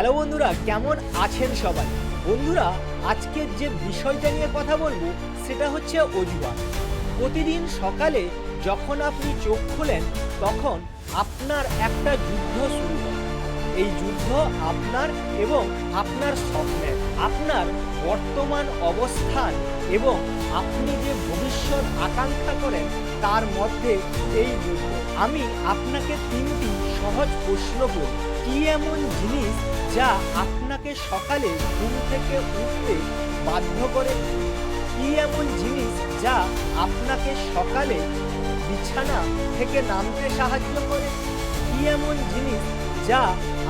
Hello বন্ধুরা, কেমন আছেন সবাই? বন্ধুরা, আজকের যে বিষয়টা নিয়ে কথা বলব, সেটা হচ্ছে অজুহাত। প্রতিদিন সকালে যখন আপনি চোখ খোলেন, তখন আপনার একটা যুদ্ধ শুরু হয়। এই যুদ্ধ আপনার এবং আপনার স্বপ্নের, আপনার বর্তমান অবস্থান এবং আপনি যে ভবিষ্যৎ আকাঙ্ক্ষা করেন, তার মধ্যে এই যুদ্ধ। আমি আপনাকে তিনটি সহজ প্রশ্ন করি কি এমন জিনিস যা আপনাকে সকালে ঘুম থেকে উঠতে বাধ্য করে? কি এমন জিনিস যা আপনাকে সকালে বিছানা থেকে নামতে সাহায্য করে? কি এমন জিনিস যা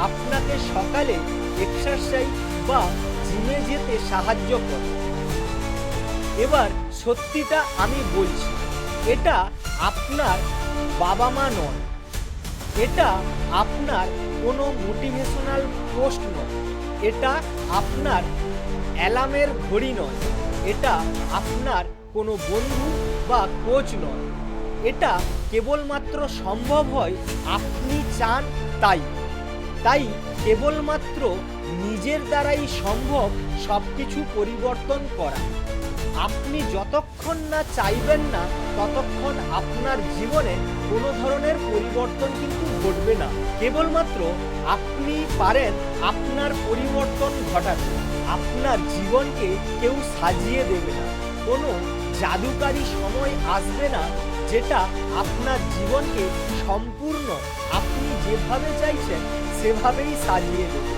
আপনাকে সকালে এক্সারসাইজ বা জিমে যেতে সাহায্য করে? এবার সত্যিটা আমি বলছি, এটা আপনার বাবা মা নয়। এটা আপনার কোনো মোটিভেশনাল পোস্ট নয়। এটা আপনার অ্যালার্মের ঘড়ি নয়। এটা আপনার কোনো বন্ধু বা কোচ নয়। এটা কেবলমাত্র সম্ভব হয় আপনি চান তাই। তাই কেবলমাত্র নিজের দ্বারাই সম্ভব সব কিছু পরিবর্তন করা। আপনি যতক্ষণ না চাইবেন না, ততক্ষণ আপনার জীবনে কোনো ধরনের পরিবর্তন কিন্তু ঘটবে না। কেবলমাত্র আপনি পারেন আপনার পরিবর্তন ঘটাতে। আপনার জীবনকে কেউ সাজিয়ে দেবে না। কোনো জাদুকারী সময় আসবে না যেটা আপনার জীবনকে সম্পূর্ণ, আপনি যেভাবে চাইছেন সেভাবেই সাজিয়ে দেবে।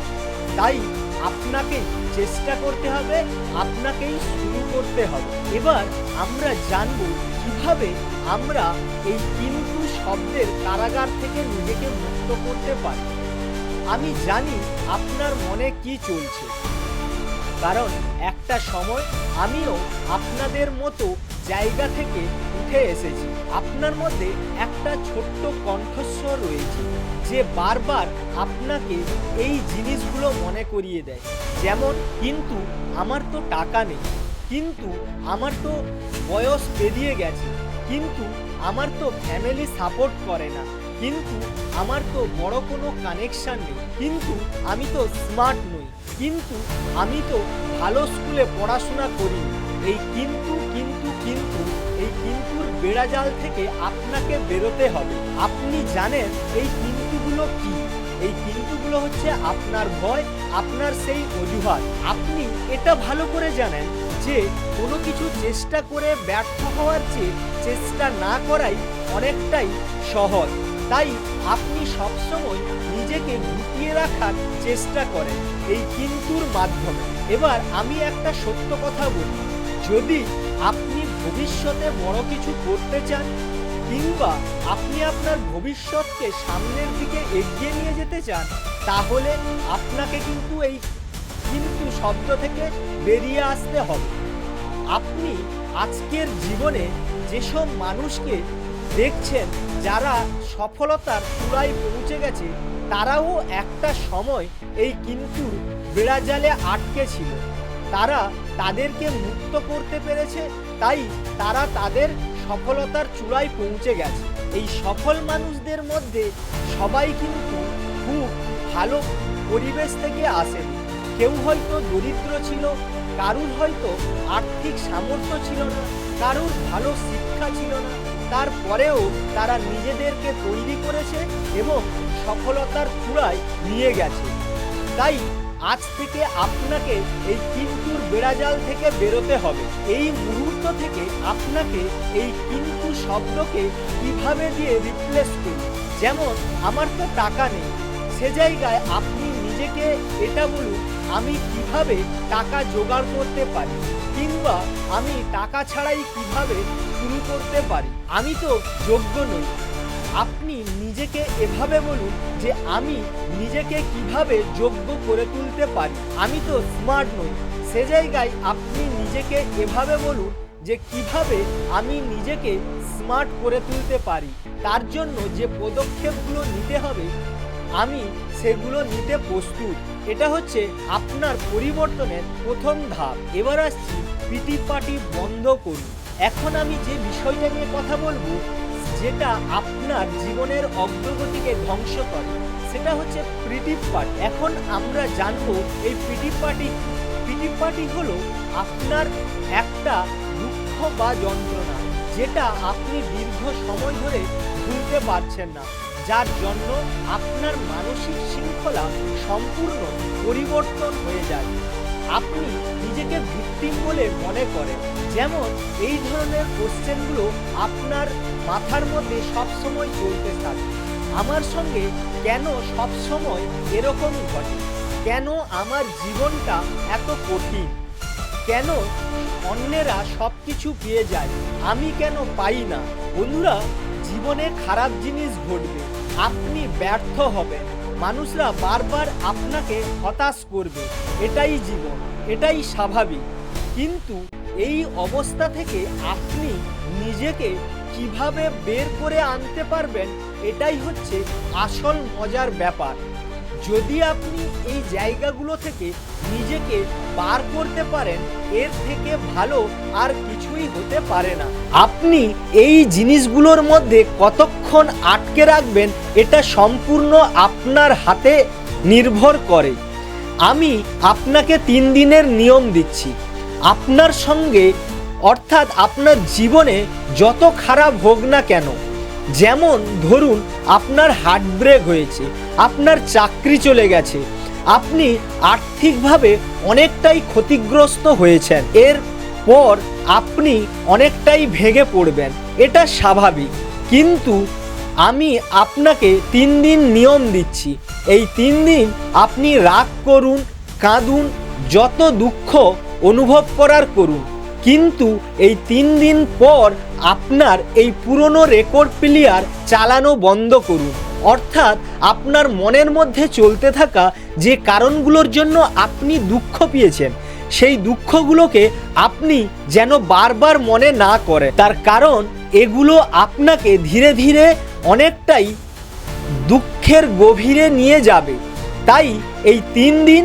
তাই আপনাকেই চেষ্টা করতে হবে, আপনাকেই শুরু করতে হবে। এবার আমরা জানব কীভাবে আমরা এই কিন্তু শব্দের কারাগার থেকে নিজেকে মুক্ত করতে পারি। আমি জানি আপনার মনে কি চলছে। কারণ একটা সময় আমিও আপনাদের মতো জায়গা থেকে উঠে এসেছি। আপনার মধ্যে একটা ছোট্ট কণ্ঠস্বর রয়েছে, যে বারবার আপনাকে এই জিনিসগুলো মনে করিয়ে দেয়। যেমন, কিন্তু আমার তো টাকা নেই, কিন্তু আমার তো বয়স পেরিয়ে গেছে, কিন্তু আমার তো ফ্যামিলি সাপোর্ট করে না, কিন্তু আমার তো বড় কোনো কানেকশান নেই, কিন্তু আমি তো স্মার্ট নই, কিন্তু আমি তো ভালো স্কুলে পড়াশোনা করি এই কিন্তু কিন্তু কিন্তু বেড়াজাল থেকে আপনাকে বেরোতে হবে। আপনি জানেন এই কিন্তুগুলো কি? এই কিন্তুগুলো হচ্ছে আপনার ভয়, আপনার সেই অজুহাত। আপনি এটা ভালো করে জানেন যে কোনো কিছু চেষ্টা করে ব্যর্থ হওয়ার চেয়ে চেষ্টা না করাই অনেকটাই সহজ। তাই আপনি সবসময় নিজেকে গুটিয়ে রাখার চেষ্টা করেন এই কিন্তুর মাধ্যমে। এবার আমি একটা সত্য কথা বলি। যদি আপনি ভবিষ্যতে বড় কিছু করতে চান, কিংবা আপনি আপনার ভবিষ্যৎকে সামনের দিকে এগিয়ে নিয়ে যেতে চান, তাহলে আপনাকে কিন্তু এই কিন্তু শব্দ থেকে বেরিয়ে আসতে হবে। আপনি আজকের জীবনে যেসব মানুষকে দেখছেন, যারা সফলতার চূড়ায় পৌঁছে গেছে, তারাও একটা সময় এই কিন্তু বেড়াজালে আটকে ছিল। তারা তাদেরকে মুক্ত করতে পেরেছে, তাই তারা তাদের সফলতার চূড়ায় পৌঁছে গেছে। এই সফল মানুষদের মধ্যে সবাই কিন্তু খুব ভালো পরিবেশ থেকে আসেন। কেউ হয়তো দরিদ্র ছিল, কারুর হয়তো আর্থিক সামর্থ্য ছিল না, কারুর ভালো শিক্ষা ছিল না। তারপরেও তারা নিজেদেরকে তৈরি করেছে এবং সফলতার চূড়ায় নিয়ে গেছে। তাই আজ থেকে আপনাকে এই কিন্তুর বেড়াজাল থেকে বেরোতে হবে। এই মুহূর্ত থেকে আপনাকে এই কিন্তু শব্দকে কীভাবে দিয়ে রিপ্লেস করুন যেমন, আমার তো টাকা নেই। সে জায়গায় আপনি নিজেকে এটা বলুন, আমি কীভাবে টাকা জোগাড় করতে পারি? কিংবা, আমি টাকা ছাড়াই কীভাবে শুরু করতে পারি? আমি তো যোগ্য নই। আপনি নিজেকে এভাবে বলুন যে আমি নিজেকে কীভাবে যোগ্য করে তুলতে পারি। আমি তো স্মার্ট নই। সে জায়গায় আপনি নিজেকে এভাবে বলুন যে কীভাবে আমি নিজেকে স্মার্ট করে তুলতে পারি। তার জন্য যে পদক্ষেপগুলো নিতে হবে, আমি সেগুলো নিতে প্রস্তুত। এটা হচ্ছে আপনার পরিবর্তনের প্রথম ধাপ। এবার আসছি পিটি পাটি বন্ধ করুন। এখন আমি যে বিষয়টা নিয়ে কথা বলব যেটা আপনার জীবনের অগ্রগতিকে ধ্বংস করে। সেটা হচ্ছে প্রিটি পার্টি। এখন আমরা জানব এই প্রিটি পার্টি প্রিটি পার্টি হলো আপনার একটা দুঃখ বা যন্ত্রণা যেটা আপনি দীর্ঘ সময় ধরে ভুলতে পারছেন না। যার জন্য আপনার মানসিক শৃঙ্খলা সম্পূর্ণ পরিবর্তন হয়ে যায়। আপনি নিজেকে ভিকটিম বলে মনে করেন। যেমন এই ধরনের কোশ্চেনগুলো আপনার মাথার মধ্যে সবসময় চলতে থাকে। আমার সঙ্গে কেন সবসময় এরকম ঘটে? কেন আমার জীবনটা এত কঠিন? কেন অন্যেরা সব কিছু পেয়ে যায়? আমি কেন পাই না? বন্ধুরা, জীবনে খারাপ জিনিস ঘটবে। আপনি ব্যর্থ হবেন। মানুষরা বারবার আপনাকে হতাশ করবে। এটাই জীবন, এটাই স্বাভাবিক। কিন্তু এই অবস্থা থেকে আপনি নিজেকে কীভাবে বের করে আনতে পারবেন, এটাই হচ্ছে আসল মজার ব্যাপার। যদি আপনি এই জায়গাগুলো থেকে নিজেকে বার করতে পারেন, এর থেকে ভালো আর কিছুই হতে পারে না। আপনি এই জিনিসগুলোর মধ্যে কতক্ষণ আটকে রাখবেন, এটা সম্পূর্ণ আপনার হাতে নির্ভর করে। আমি আপনাকে তিন দিনের নিয়ম দিচ্ছি। আপনার সঙ্গে, অর্থাৎ আপনার জীবনে যত খারাপ হোক না কেন যেমন ধরুন আপনার হার্ট ব্রেক হয়েছে, আপনার চাকরি চলে গেছে, আপনি আর্থিকভাবে অনেকটাই ক্ষতিগ্রস্ত হয়েছেন, এর পর আপনি অনেকটাই ভেঙে পড়বেন, এটা স্বাভাবিক। কিন্তু আমি আপনাকে তিন দিন নিয়ম দিচ্ছি, এই তিন দিন আপনি রাগ করুন, কাঁদুন, যত দুঃখ অনুভব করার করুন। কিন্তু এই তিন দিন পর আপনার এই পুরনো রেকর্ড প্লেয়ার চালানো বন্ধ করুন। অর্থাৎ আপনার মনের মধ্যে চলতে থাকা যে কারণগুলোর জন্য আপনি দুঃখ পেয়েছেন, সেই দুঃখগুলোকে আপনি যেন বারবার মনে না করে তার কারণ এগুলো আপনাকে ধীরে ধীরে অনেকটাই দুঃখের গভীরে নিয়ে যাবে। তাই এই তিন দিন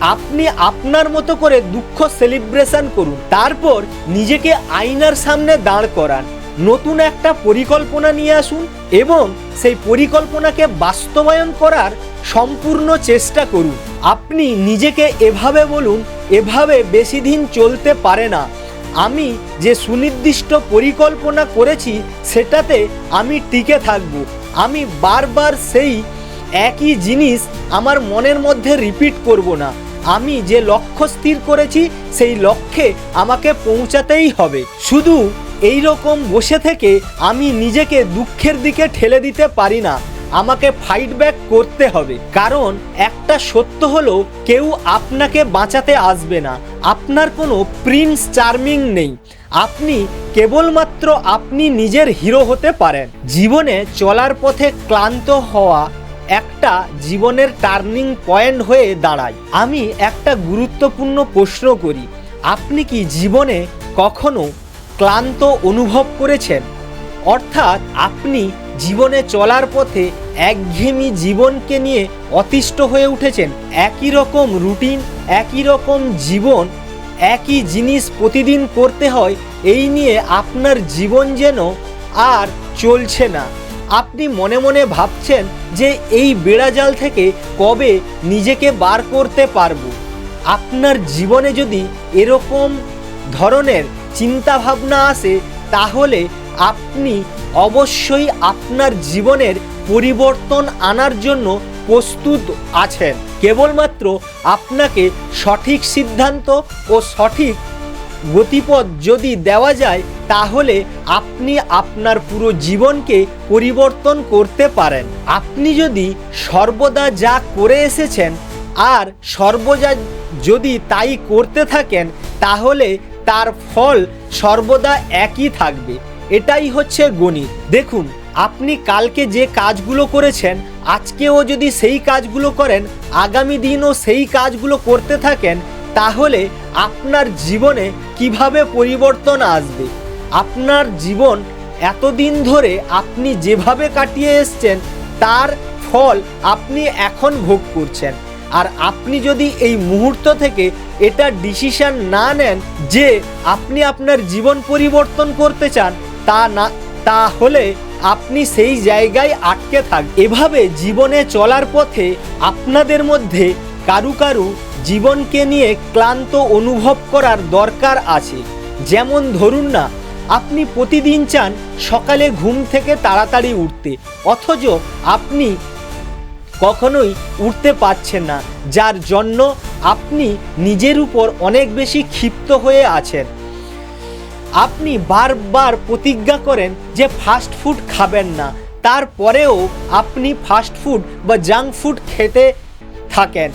আপনি আপনার মতো করে দুঃখ সেলিব্রেশন করুন। তারপর নিজেকে আয়নার সামনে দাঁড় করান। নতুন একটা পরিকল্পনা নিয়ে আসুন এবং সেই পরিকল্পনাকে বাস্তবায়ন করার সম্পূর্ণ চেষ্টা করুন। আপনি নিজেকে এভাবে বলুন, এভাবে বেশি দিন চলতে পারে না। আমি যে সুনির্দিষ্ট পরিকল্পনা করেছি, সেটাতে আমি টিকে থাকব। আমি বারবার সেই একই জিনিস আমার মনের মধ্যে রিপিট করব না। আমি যে লক্ষ্য স্থির করেছি, সেই লক্ষ্যে আমাকে পৌঁছাতেই হবে। শুধু এই রকম বসে থেকে আমি নিজেকে দুঃখের দিকে ঠেলে দিতে পারি না। আমাকে ফাইট ব্যাক করতে হবে। কারণ একটা সত্য হলো, কেউ আপনাকে বাঁচাতে আসবে না। আপনার কোনো প্রিন্স চার্মিং নেই। আপনি কেবলমাত্র আপনি নিজের হিরো হতে পারেন। জীবনে চলার পথে ক্লান্ত হওয়া একটা জীবনের টার্নিং পয়েন্ট হয়ে দাঁড়ায়। আমি একটা গুরুত্বপূর্ণ প্রশ্ন করি, আপনি কি জীবনে কখনো ক্লান্ত অনুভব করেছেন? অর্থাৎ আপনি জীবনে চলার পথে একঘেয়েমি জীবনকে নিয়ে অতিষ্ঠ হয়ে উঠেছেন। একই রকম রুটিন, একই রকম জীবন, একই জিনিস প্রতিদিন করতে হয়, এই নিয়ে আপনার জীবন যেন আর চলছে না। আপনি মনে মনে ভাবছেন যে এই বেড়াজাল থেকে কবে নিজেকে বার করতে পারব। আপনার জীবনে যদি এরকম ধরনের চিন্তা ভাবনা আসে, তাহলে আপনি অবশ্যই আপনার জীবনের পরিবর্তন আনার জন্য প্রস্তুত আছেন। কেবলমাত্র আপনাকে সঠিক সিদ্ধান্ত ও সঠিক গতিপথ যদি দেওয়া যায়, তাহলে আপনি আপনার পুরো জীবনকে পরিবর্তন করতে পারেন। আপনি যদি সর্বদা যা করে এসেছেন আর সর্বদা যদি তাই করতে থাকেন, তাহলে তার ফল সর্বদা একই থাকবে। এটাই হচ্ছে গণিত। দেখুন, আপনি কালকে যে কাজগুলো করেছেন, আজকেও যদি সেই কাজগুলো করেন, আগামী দিনও সেই কাজগুলো করতে থাকেন, তাহলে আপনার জীবনে কীভাবে পরিবর্তন আসবে? আপনার জীবন এতদিন ধরে আপনি যেভাবে কাটিয়ে এসছেন, তার ফল আপনি এখন ভোগ করছেন। আর আপনি যদি এই মুহূর্ত থেকে এটা ডিসিশন না নেন যে আপনি আপনার জীবন পরিবর্তন করতে চান, তা না, তাহলে আপনি সেই জায়গায় আটকে থাক। এভাবে জীবনে চলার পথে আপনাদের মধ্যে কারু কারু জীবনকে নিয়ে ক্লান্ত অনুভব করার দরকার আছে। যেমন ধরুন না, আপনি প্রতিদিন চান সকালে ঘুম থেকে তাড়াতাড়ি উঠতে, অথচ আপনি কখনোই উঠতে পারছেন না, যার জন্য আপনি নিজের উপর অনেক বেশি ক্ষিপ্ত হয়ে আছেন। আপনি বারবার প্রতিজ্ঞা করেন যে ফাস্ট ফুড খাবেন না, তারপরেও আপনি ফাস্ট ফুড বা জাঙ্ক ফুড খেতে থাকেন।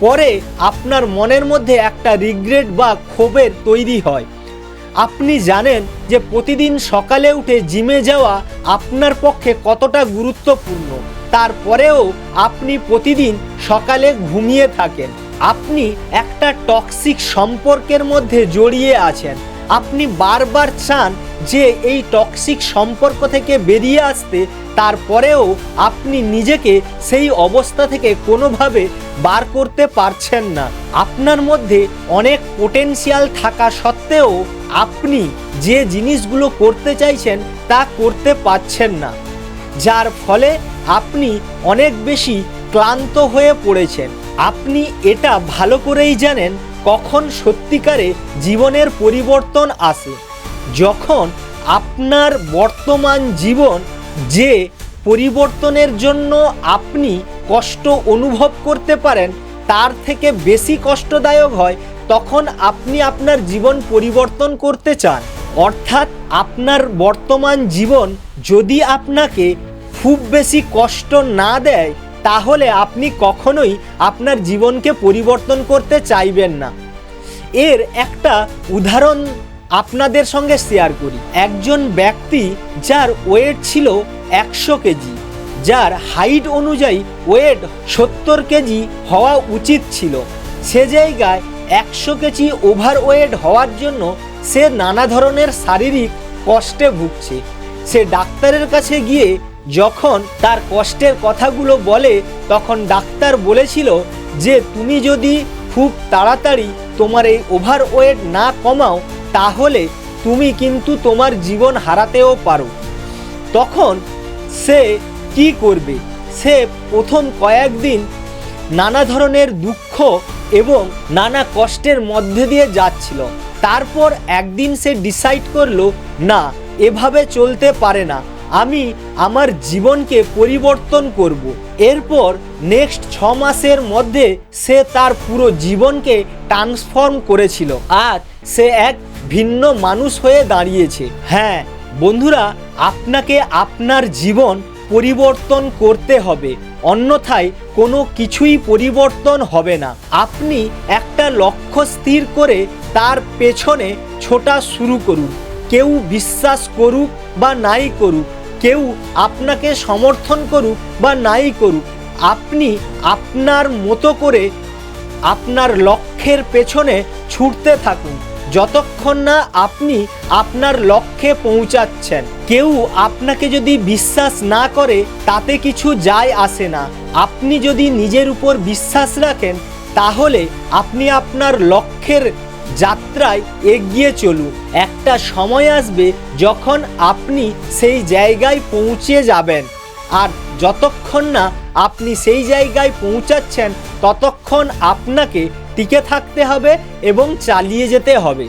পরে আপনার মনের মধ্যে একটা রিগ্রেট বা ক্ষোভের তৈরি হয়। আপনি জানেন যে প্রতিদিন সকালে উঠে জিমে যাওয়া আপনার পক্ষে কতটা গুরুত্বপূর্ণ। তারপরেও আপনি প্রতিদিন সকালে ঘুমিয়ে থাকেন। আপনি একটা টক্সিক সম্পর্কের মধ্যে জড়িয়ে আছেন। আপনি বারবার চান যে এই টক্সিক সম্পর্ক থেকে বেরিয়ে আসতে, তারপরেও আপনি নিজেকে সেই অবস্থা থেকে কোনোভাবে বার করতে পারছেন না। আপনার মধ্যে অনেক পোটেনশিয়াল থাকা সত্ত্বেও আপনি যে জিনিসগুলো করতে চাইছেন, তা করতে পারছেন না। যার ফলে আপনি অনেক বেশি ক্লান্ত হয়ে পড়েছেন। আপনি এটা ভালো করেই জানেন কখন সত্যিকারে জীবনের পরিবর্তন আসে? যখন আপনার বর্তমান জীবন যে পরিবর্তনের জন্য আপনি কষ্ট অনুভব করতে পারেন, তার থেকে বেশি কষ্টদায়ক হয় তখন আপনি আপনার জীবন পরিবর্তন করতে চান। অর্থাৎ আপনার বর্তমান জীবন যদি আপনাকে খুব বেশি কষ্ট না দেয় তাহলে আপনি কখনোই আপনার জীবনকে পরিবর্তন করতে চাইবেন না। এর একটা উদাহরণ আপনাদের সঙ্গে শেয়ার করি। একজন ব্যক্তি যার ওয়েট ছিল একশো কেজি, যার হাইট অনুযায়ী ওয়েট সত্তর কেজি হওয়া উচিত ছিল। সে জায়গায় একশো কেজি ওভার ওয়েট হওয়ার জন্য সে নানা ধরনের শারীরিক কষ্টে ভুগছে। সে ডাক্তারের কাছে গিয়ে যখন তার কষ্টের কথাগুলো বলে, তখন ডাক্তার বলেছিল যে, তুমি যদি খুব তাড়াতাড়ি তোমার এই ওভার ওয়েট না কমাও, তাহলে তুমি কিন্তু তোমার জীবন হারাতেও পারো। তখন সে কি করবে? সে প্রথম কয়েকদিন নানা ধরনের দুঃখ এবং নানা কষ্টের মধ্যে দিয়ে যাচ্ছিল। তারপর একদিন সে ডিসাইড করল, না, এভাবে চলতে পারে না। আমি আমার জীবনকে পরিবর্তন করব। এরপর নেক্সট ছ মাসের মধ্যে সে তার পুরো জীবনকে ট্রান্সফর্ম করেছিল আজ সে এক ভিন্ন মানুষ হয়ে দাঁড়িয়েছে। হ্যাঁ বন্ধুরা, আপনাকে আপনার জীবন পরিবর্তন করতে হবে। অন্যথায় কোনো কিছুই পরিবর্তন হবে না। আপনি একটা লক্ষ্য স্থির করে তার পেছনে ছোটা শুরু করুন। কেউ বিশ্বাস করুক বা নাই করুক কেউ আপনাকে সমর্থন করুক বা নাই করুক, আপনি আপনার মতো করে আপনার লক্ষ্যের পেছনে ছুটতে থাকুন। যতক্ষণ না আপনি আপনার লক্ষ্যে পৌঁছাচ্ছেন, কেউ আপনাকে যদি বিশ্বাস না করে, তাতে কিছু যায় আসে না। আপনি যদি নিজের উপর বিশ্বাস রাখেন, তাহলে আপনি আপনার লক্ষ্যের যাত্রায় এগিয়ে চলুন। একটা সময় আসবে যখন আপনি সেই জায়গায় পৌঁছে যাবেন। আর যতক্ষণ না আপনি সেই জায়গায় পৌঁছাচ্ছেন, ততক্ষণ আপনাকে টিকে থাকতে হবে এবং চালিয়ে যেতে হবে।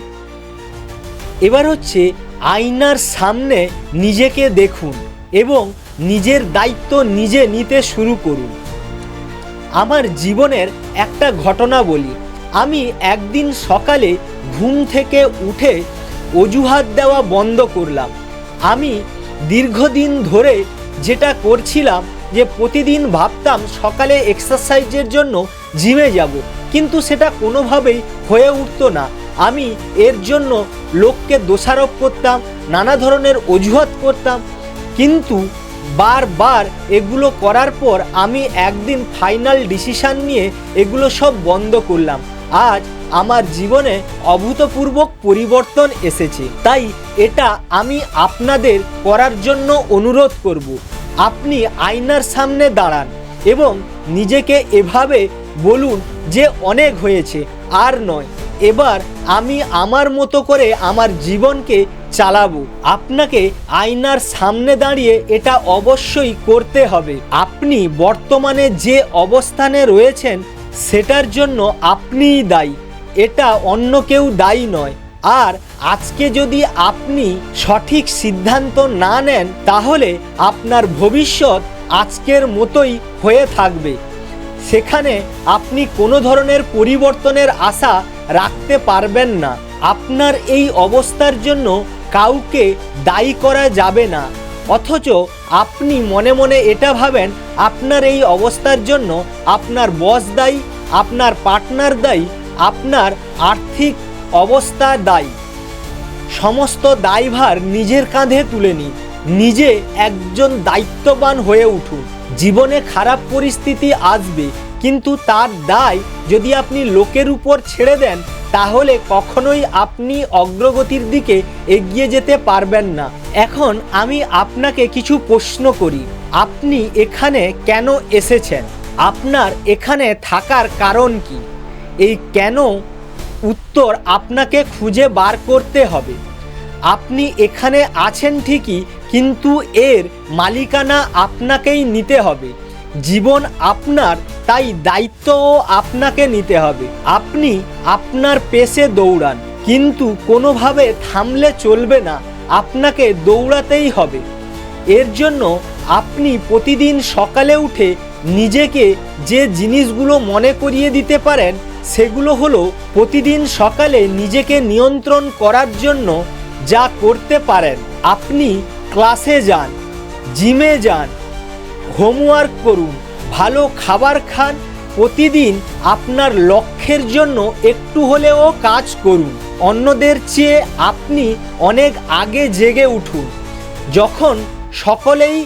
এবার হচ্ছে আয়নার সামনে নিজেকে দেখুন এবং নিজের দায়িত্ব নিজে নিতে শুরু করুন। আমার জীবনের একটা ঘটনা বলি। আমি একদিন সকালে ঘুম থেকে উঠে অজুহাত দেওয়া বন্ধ করলাম। আমি দীর্ঘদিন ধরে যেটা করছিলাম যে প্রতিদিন ভাবতাম সকালে এক্সারসাইজের জন্য জিমে যাব, কিন্তু সেটা কোনোভাবেই হয়ে উঠতো না। আমি এর জন্য লোককে দোষারোপ করতাম, নানা ধরনের অজুহাত করতাম, কিন্তু বারবার এগুলো করার পর আমি একদিন ফাইনাল ডিসিশান নিয়ে এগুলো সব বন্ধ করলাম। আজ আমার জীবনে অভূতপূর্ব পরিবর্তন এসেছে। তাই এটা আমি আপনাদের করার জন্য অনুরোধ করব। আপনি আয়নার সামনে দাঁড়ান এবং নিজেকে এভাবে বলুন যে অনেক হয়েছে, আর নয়, এবার আমি আমার মতো করে আমার জীবনকে চালাবো। আপনাকে আয়নার সামনে দাঁড়িয়ে এটা অবশ্যই করতে হবে। আপনি বর্তমানে যে অবস্থানে রয়েছেন সেটার জন্য আপনিই দায়ী। এটা অন্য কেউ দায়ী নয়। আর আজকে যদি আপনি সঠিক সিদ্ধান্ত না নেন, তাহলে আপনার ভবিষ্যৎ আজকের মতোই হয়ে থাকবে। সেখানে আপনি কোনো ধরনের পরিবর্তনের আশা রাখতে পারবেন না। আপনার এই অবস্থার জন্য কাউকে দায়ী করা যাবে না। অথচ আপনি মনে মনে এটা ভাবেন, আপনার এই অবস্থার জন্য আপনার বস দায়ী, আপনার পার্টনার দায়ী, আপনার আর্থিক অবস্থা দায়ী। সমস্ত দায়ভার নিজের কাঁধে তুলে নিন, নিজে একজন দায়িত্ববান হয়ে উঠুন। জীবনে খারাপ পরিস্থিতি আসবে, কিন্তু তার দায় যদি আপনি লোকের উপর ছেড়ে দেন তাহলে কখনোই আপনি অগ্রগতির দিকে এগিয়ে যেতে পারবেন না। এখন আমি আপনাকে কিছু প্রশ্ন করি। আপনি এখানে কেন এসেছেন? আপনার এখানে থাকার কারণ কি? এই কেন? উত্তর আপনাকে খুঁজে বার করতে হবে। আপনি এখানে আছেন ঠিকই, কিন্তু এর মালিকানা আপনাকেই নিতে হবে। জীবন আপনার, তাই দায়িত্বও আপনাকে নিতে হবে। আপনি আপনার পেশে দৌড়ান, কিন্তু কোনোভাবে থামলে চলবে না, আপনাকে দৌড়াতেই হবে। এর জন্য আপনি প্রতিদিন সকালে উঠে নিজেকে যে জিনিসগুলো মনে করিয়ে দিতে পারেন, সেগুলো হলো প্রতিদিন সকালে নিজেকে নিয়ন্ত্রণ করার জন্য যা করতে পারেন। আপনি ক্লাসে যান, জিমে যান হোমওয়ার্ক করুন, ভালো খাবার খান, প্রতিদিন আপনার লক্ষ্যের জন্য একটু হলেও কাজ করুন। অন্যদের চেয়ে আপনি অনেক আগে জেগে উঠুন। যখন সকলেই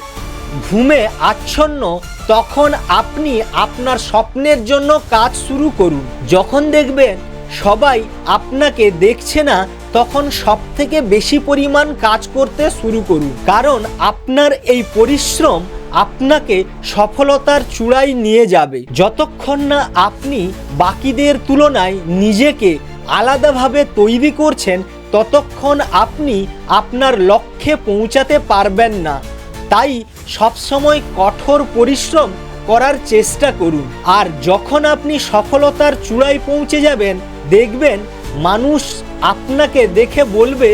ঘুমে আচ্ছন্ন, তখন আপনি আপনার স্বপ্নের জন্য কাজ শুরু করুন। যখন দেখবেন সবাই আপনাকে দেখছে না, তখন সব থেকে বেশি পরিমাণ কাজ করতে শুরু করুন। কারণ আপনার এই পরিশ্রম আপনাকে সফলতার চূড়ায় নিয়ে যাবে। যতক্ষণ না আপনি বাকিদের তুলনায় নিজেকে আলাদাভাবে তৈরি করছেন, ততক্ষণ আপনি আপনার লক্ষ্যে পৌঁছাতে পারবেন না। তাই সবসময় কঠোর পরিশ্রম করার চেষ্টা করুন। আর যখন আপনি সফলতার চূড়ায় পৌঁছে যাবেন, দেখবেন মানুষ আপনাকে দেখে বলবে,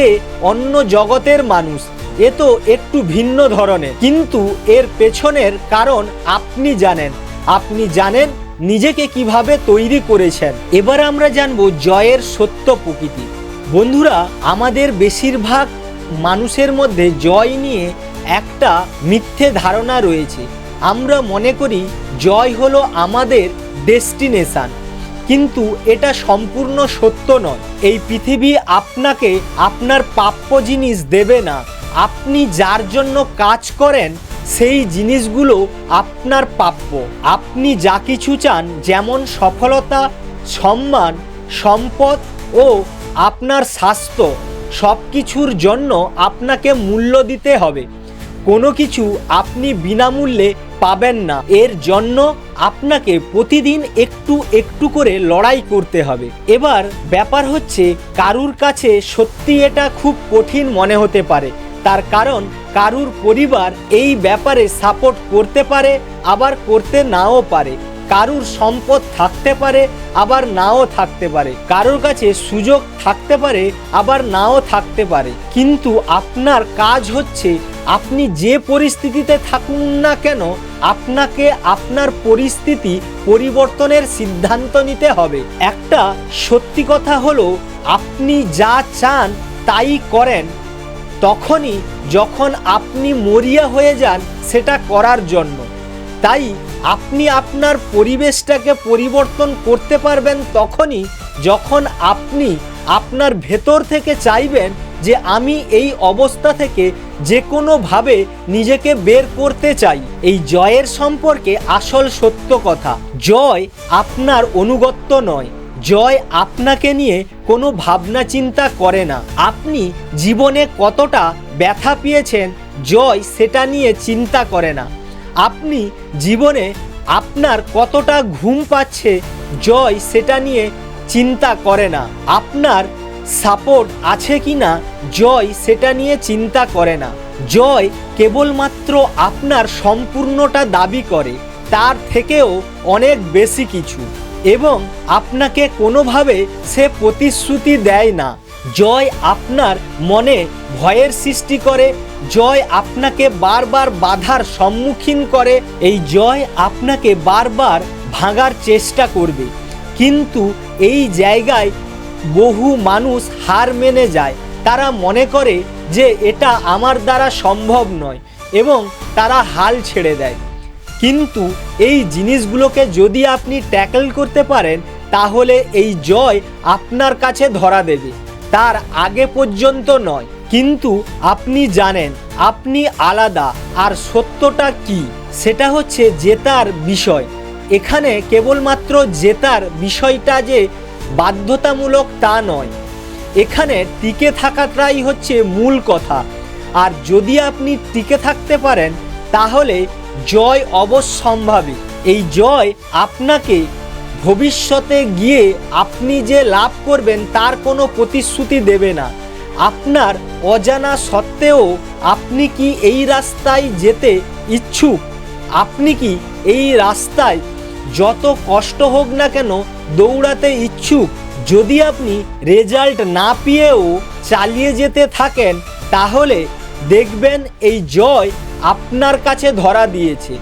এ অন্য জগতের মানুষ। এ তো একটু ভিন্ন ধরনের। কিন্তু এর পেছনের কারণ আপনি জানেন। আপনি জানেন নিজেকে কীভাবে তৈরি করেছেন। এবার আমরা জানব জয়ের সত্য প্রকৃতি। বন্ধুরা, আমাদের বেশিরভাগ মানুষের মধ্যে জয় নিয়ে একটা মিথ্যে ধারণা রয়েছে। আমরা মনে করি জয় হলো আমাদের ডেস্টিনেশান। কিন্তু এটা সম্পূর্ণ সত্য নয়। এই পৃথিবী আপনাকে আপনার প্রাপ্য জিনিস দেবে না। আপনি যার জন্য কাজ করেন, সেই জিনিসগুলো আপনার প্রাপ্য। আপনি যা কিছু চান, যেমন সফলতা, সম্মান, সম্পদ ও আপনার স্বাস্থ্য সব কিছুর জন্য আপনাকে মূল্য দিতে হবে। কোনো কিছু আপনি বিনামূল্যে পাবেন না। এর জন্য আপনাকে প্রতিদিন একটু একটু করে লড়াই করতে হবে। এবার ব্যাপার হচ্ছে, কারুর কাছে সত্যি এটা খুব কঠিন মনে হতে পারে। তার কারণ কারুর পরিবার এই ব্যাপারে সাপোর্ট করতে পারে, আবার করতে নাও পারে। কারুর সম্পদ থাকতে পারে, আবার নাও থাকতে পারে। কারোর কাছে সুযোগ থাকতে পারে, আবার নাও থাকতে পারে। কিন্তু আপনার কাজ হচ্ছে, আপনি যে পরিস্থিতিতে থাকুন না কেন, আপনাকে আপনার পরিস্থিতি পরিবর্তনের সিদ্ধান্ত নিতে হবে। একটা সত্যি কথা হলো, আপনি যা চান তাই করেন। তখনই যখন আপনি মরিয়া হয়ে যান, সেটা করার জন্য। তাই আপনি আপনার পরিবেশটাকে পরিবর্তন করতে পারবেন তখনই যখন আপনি আপনার ভেতর থেকে চাইবেন যে আমি এই অবস্থা থেকে যে কোনোভাবে নিজেকে বের করতে চাই। এই জয়ের সম্পর্কে আসল সত্য কথা। জয় আপনার অনুগত্য নয়। জয় আপনাকে নিয়ে কোনো ভাবনা চিন্তা করে না। আপনি জীবনে কতটা ব্যথা পেয়েছেন, জয় সেটা নিয়ে চিন্তা করে না। আপনি জীবনে আপনার কতটা ঘুম পাচ্ছে, জয় সেটা নিয়ে চিন্তা করে না। আপনার সাপোর্ট আছে কি না জয় সেটা নিয়ে চিন্তা করে না। জয় কেবলমাত্র আপনার সম্পূর্ণটা দাবি করে, তার থেকেও অনেক বেশি কিছু। এবং আপনাকে কোনোভাবে সে প্রতিশ্রুতি দেয় না। জয় আপনার মনে ভয়ের সৃষ্টি করে, জয় আপনাকে বারবার বাধার সম্মুখীন করে, এই জয় আপনাকে বারবার ভাঙার চেষ্টা করবে। কিন্তু এই জায়গায় বহু মানুষ হার মেনে যায়। তারা মনে করে যে এটা আমার দ্বারা সম্ভব নয় এবং তারা হাল ছেড়ে দেয়। কিন্তু এই জিনিসগুলোকে যদি আপনি ট্যাকল করতে পারেন, তাহলে এই জয় আপনার কাছে ধরা দেবে। তার আগে পর্যন্ত নয়, কিন্তু আপনি জানেন, আপনি আলাদা, আর সত্যটা কি? সেটা হচ্ছে জেতার বিষয়। এখানে কেবলমাত্র জেতার বিষয়টা যে বাধ্যতামূলক তা নয়। এখানে টিকে থাকাটাই হচ্ছে মূল কথা। আর যদি আপনি টিকে থাকতে পারেন, তাহলে জয় অবশ্যম্ভাবী। এই জয় আপনাকে ভবিষ্যতে গিয়ে আপনি যে লাভ করবেন তার কোনো প্রতিশ্রুতি দেবে না। আপনার অজানা সত্ত্বেও আপনি কি এই রাস্তায় যেতে ইচ্ছুক? আপনি কি এই রাস্তায় যত কষ্ট হোক না কেন দৌড়াতে ইচ্ছুক? যদি আপনি রেজাল্ট না পেয়েও চালিয়ে যেতে থাকেন, তাহলে দেখবেন এই জয় আপনার কাছে ধরা দিয়েছে।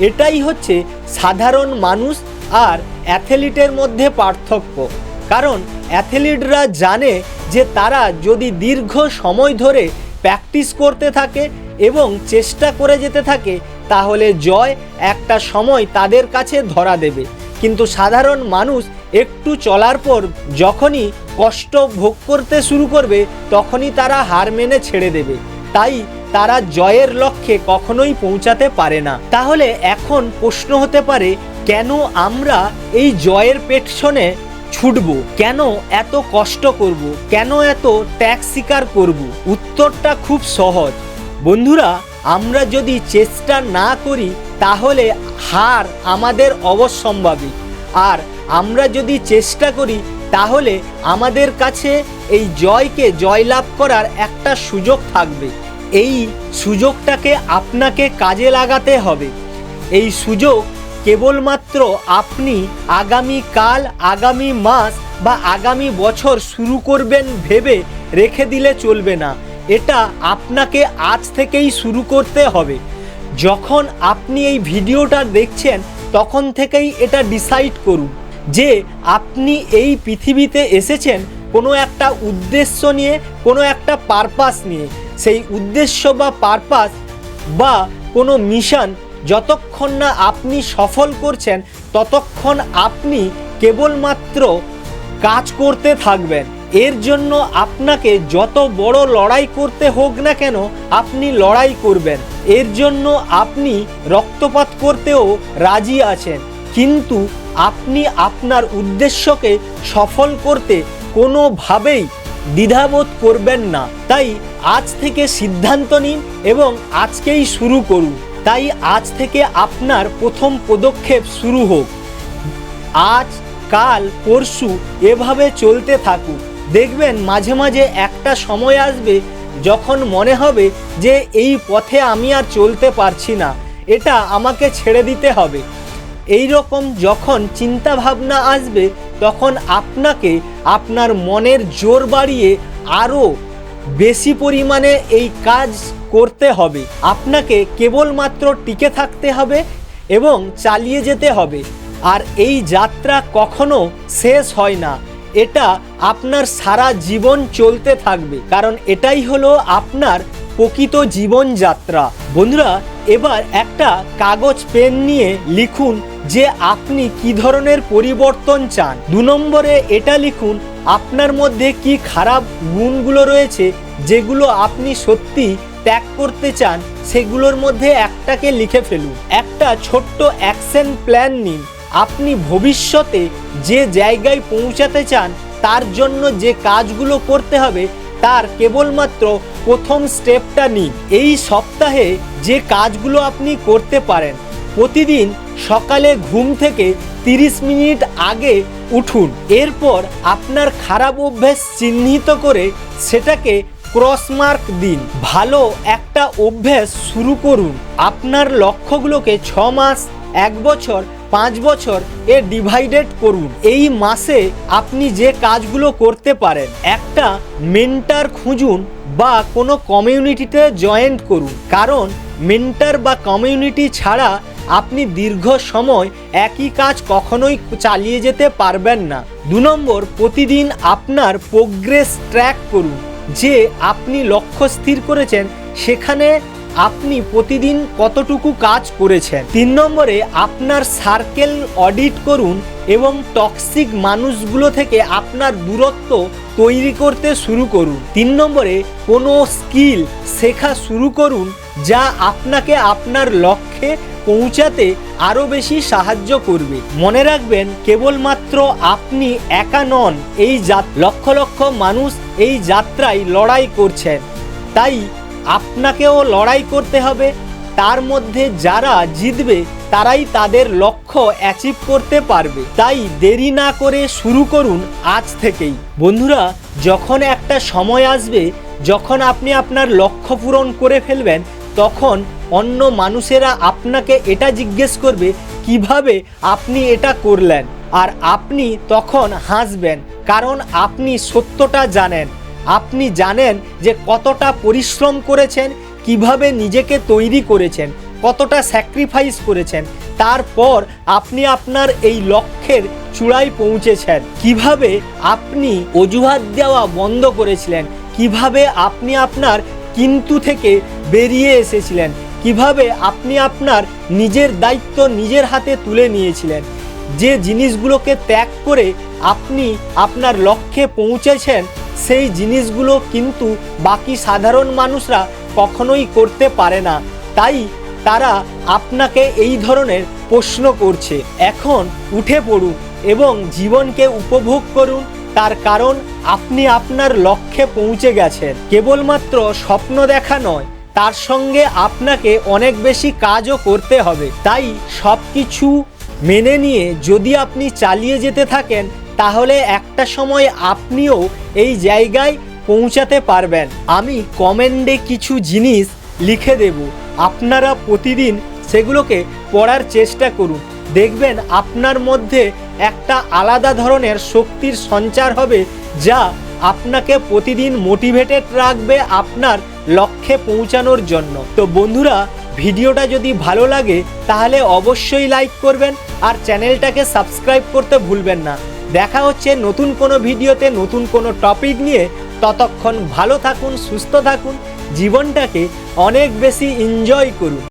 এটাই হচ্ছে সাধারণ মানুষ আর অ্যাথলিটের মধ্যে পার্থক্য। কারণ অ্যাথলিটরা জানে যে তারা যদি দীর্ঘ সময় ধরে প্র্যাকটিস করতে থাকে এবং চেষ্টা করে যেতে থাকে, তাহলে জয় একটা সময় তাদের কাছে ধরা দেবে। কিন্তু সাধারণ মানুষ একটু চলার পর যখনই কষ্ট ভোগ করতে শুরু করবে, তখনই তারা হার মেনে ছেড়ে দেবে। তাই তারা জয়ের লক্ষ্যে কখনোই পৌঁছাতে পারে না। তাহলে এখন প্রশ্ন হতে পারে, কেন আমরা এই জয়ের পেছনে ছুটব? কেন এত কষ্ট করব? কেন এত ত্যাগ স্বীকার করব? উত্তরটা খুব সহজ। বন্ধুরা, আমরা যদি চেষ্টা না করি, তাহলে হার আমাদের অবশ্যম্ভাবী। আর আমরা যদি চেষ্টা করি, তাহলে আমাদের কাছে এই জয়কে জয়লাভ করার একটা সুযোগ থাকবে। এই সুযোগটাকে আপনাকে কাজে লাগাতে হবে। এই সুযোগ কেবলমাত্র আপনি আগামী কাল, আগামী মাস বা আগামী বছর শুরু করবেন ভেবে রেখে দিলে চলবে না। এটা আপনাকে আজ থেকেই শুরু করতে হবে। যখন আপনি এই ভিডিওটা দেখছেন, তখন থেকেই এটা ডিসাইড করুন যে আপনি এই পৃথিবীতে এসেছেন কোনো একটা উদ্দেশ্য নিয়ে, কোনো একটা পারপাস নিয়ে। সেই উদ্দেশ্য বা পারপাস বা কোনো মিশন যতক্ষণ না আপনি সফল করছেন, ততক্ষণ আপনি কেবলমাত্র কাজ করতে থাকবেন। এর জন্য আপনাকে যত বড় লড়াই করতে হোক না কেন, আপনি লড়াই করবেন। এর জন্য আপনি রক্তপাত করতেও রাজি আছেন। কিন্তু আপনি আপনার উদ্দেশ্যকে সফল করতে কোনোভাবেই দ্বিধাবোধ করবেন না। তাই আজ থেকে সিদ্ধান্ত নিন এবং আজকেই শুরু করুন। তাই আজ থেকে আপনার প্রথম পদক্ষেপ শুরু হোক। আজ, কাল, পরশু এভাবে চলতে থাকুক। দেখবেন মাঝে মাঝে একটা সময় আসবে যখন মনে হবে যে এই পথে আমি আর চলতে পারছি না। এটা আমাকে ছেড়ে দিতে হবে। এই রকম যখন চিন্তা ভাবনা আসবে, তখন আপনাকে আপনার মনের জোর বাড়িয়ে আরও বেশি পরিমাণে এই কাজ করতে হবে। আপনাকে কেবলমাত্র টিকে থাকতে হবে এবং চালিয়ে যেতে হবে। আর এই যাত্রা কখনো শেষ হয় না। এটা আপনার সারা জীবন চলতে থাকবে। কারণ এটাই হলো আপনার প্রকৃত জীবনযাত্রা। বন্ধুরা, এবার একটা কাগজ পেন নিয়ে লিখুন যে আপনি কি ধরনের পরিবর্তন চান। দু নম্বরে এটা লিখুন, আপনার মধ্যে কি খারাপ গুণগুলো রয়েছে যেগুলো আপনি সত্যি ত্যাগ করতে চান, সেগুলোর মধ্যে একটাকে লিখে ফেলুন। একটা ছোট্ট অ্যাকশন প্ল্যান নিন। আপনি ভবিষ্যতে যে জায়গায় পৌঁছাতে চান, তার জন্য যে কাজগুলো করতে হবে তার কেবলমাত্র প্রথম স্টেপটা নিন। এই সপ্তাহে যে কাজগুলো আপনি করতে পারেন, প্রতিদিন সকালে ঘুম থেকে তিরিশ মিনিট আগে উঠুন। এরপর আপনার খারাপ অভ্যেস চিহ্নিত করে সেটাকে ক্রসমার্ক দিন। ভালো একটা অভ্যেস শুরু করুন। আপনার লক্ষ্যগুলোকে ছ মাস, এক বছর পাঁচ বছর এ ডিভাইডেড করুন। এই মাসে আপনি যে কাজগুলো করতে পারেন, একটা মেন্টার খুঁজুন বা কোনো কমিউনিটিতে জয়েন্ট করুন। কারণ মেন্টার বা কমিউনিটি ছাড়া আপনি দীর্ঘ সময় একই কাজ কখনোই চালিয়ে যেতে পারবেন না। দু নম্বর, প্রতিদিন আপনার প্রোগ্রেস ট্র্যাক করুন। যে আপনি লক্ষ্য স্থির করেছেন, সেখানে আপনি প্রতিদিন কতটুকু কাজ করেছেন? তিন নম্বরে, আপনার সার্কেল অডিট করুন এবং টক্সিক মানুষগুলো থেকে আপনার দূরত্ব তৈরি করতে শুরু করুন। তিন নম্বরে, কোনো স্কিল শেখা শুরু করুন যা আপনাকে আপনার লক্ষ্যে পৌঁছাতে আরও বেশি সাহায্য করবে। মনে রাখবেন, কেবলমাত্র আপনি একা নন, এই লক্ষ লক্ষ মানুষ এই যাত্রায় লড়াই করছেন। তাই আপনাকেও লড়াই করতে হবে। তার মধ্যে যারা জিতবে, তারাই তাদের লক্ষ্য অ্যাচিভ করতে পারবে। তাই দেরি না করে শুরু করুন আজ থেকেই। বন্ধুরা, যখন একটা সময় আসবে, যখন আপনি আপনার লক্ষ্য পূরণ করে ফেলবেন, তখন অন্য মানুষেরা আপনাকে এটা জিজ্ঞেস করবে, কীভাবে আপনি এটা করলেন? আর আপনি তখন হাসবেন, কারণ আপনি সত্যটা জানেন। আপনি জানেন যে কতটা পরিশ্রম করেছেন, কীভাবে নিজেকে তৈরি করেছেন, কতটা স্যাক্রিফাইস করেছেন, তারপর আপনি আপনার এই লক্ষ্যের চূড়ায় পৌঁছেছেন। কীভাবে আপনি অজুহাত দেওয়া বন্ধ করেছিলেন, কীভাবে আপনি আপনার কিন্তু থেকে বেরিয়ে এসেছিলেন, কীভাবে আপনি আপনার নিজের দায়িত্ব নিজের হাতে তুলে নিয়েছিলেন, যে জিনিসগুলোকে ত্যাগ করে আপনি আপনার লক্ষ্যে পৌঁছেছেন সেই জিনিসগুলো কিন্তু বাকি সাধারণ মানুষরা কখনোই করতে পারে না। তাই তারা আপনাকে এই ধরনের প্রশ্ন করছে। এখন উঠে পড়ুন এবং জীবনকে উপভোগ করুন। তার কারণ আপনি আপনার লক্ষ্যে পৌঁছে গেছেন। কেবলমাত্র স্বপ্ন দেখা নয়, তার সঙ্গে আপনাকে অনেক বেশি কাজও করতে হবে। তাই সব কিছু মেনে নিয়ে যদি আপনি চালিয়ে যেতে থাকেন, তাহলে একটা সময় আপনিও এই জায়গায় পৌঁছাতে পারবেন। আমি কমেন্টে কিছু জিনিস লিখে দেব। আপনারা প্রতিদিন সেগুলোকে পড়ার চেষ্টা করুন। দেখবেন আপনার মধ্যে একটা আলাদা ধরনের শক্তির সঞ্চার হবে যা আপনাকে প্রতিদিন মোটিভেটেড রাখবে আপনার লক্ষ্যে পৌঁছানোর জন্য। তো বন্ধুরা, ভিডিওটা যদি ভালো লাগে, তাহলে অবশ্যই লাইক করবেন আর চ্যানেলটাকে সাবস্ক্রাইব করতে ভুলবেন না। দেখা হচ্ছে নতুন কোনো ভিডিওতে নতুন কোনো টপিক নিয়ে। ততক্ষণ ভালো থাকুন, সুস্থ থাকুন, জীবনটাকে অনেক বেশি এনজয় করুন।